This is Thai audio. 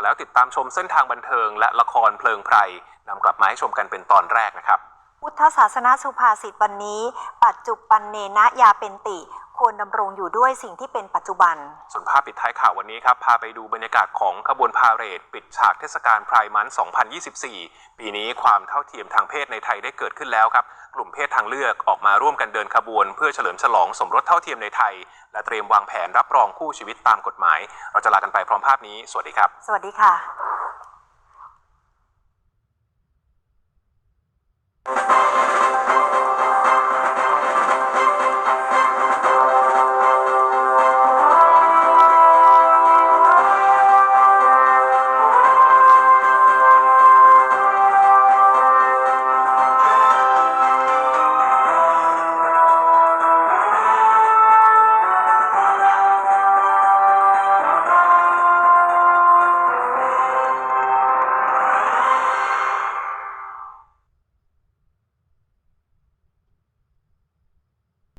าวแล้วติดตามชมเส้นทางบันเทิงและละครเพลิงไพรนำกลับมาให้ชมกันเป็นตอนแรกนะครับ พุทธศาสนาสุภาษิตวันนี้ ปัจจุบันเนนะยาเป็นติ ควรดำรงอยู่ด้วยสิ่งที่เป็นปัจจุบัน ส่วนภาพปิดท้ายข่าววันนี้ครับ พาไปดูบรรยากาศของขบวนพาเหรด ปิดฉากเทศกาลไพรมัน 2024 ปีนี้ความเท่าเทียมทางเพศในไทยได้เกิดขึ้นแล้วครับ กลุ่มเพศทางเลือกออกมาร่วมกันเดินขบวน เพื่อเฉลิมฉลองสมรสเท่าเทียมในไทย และเตรียมวางแผนรับรองคู่ชีวิตตามกฎหมาย เราจะลากันไปพร้อมภาพนี้ สวัสดีครับ สวัสดีค่ะ Thank you.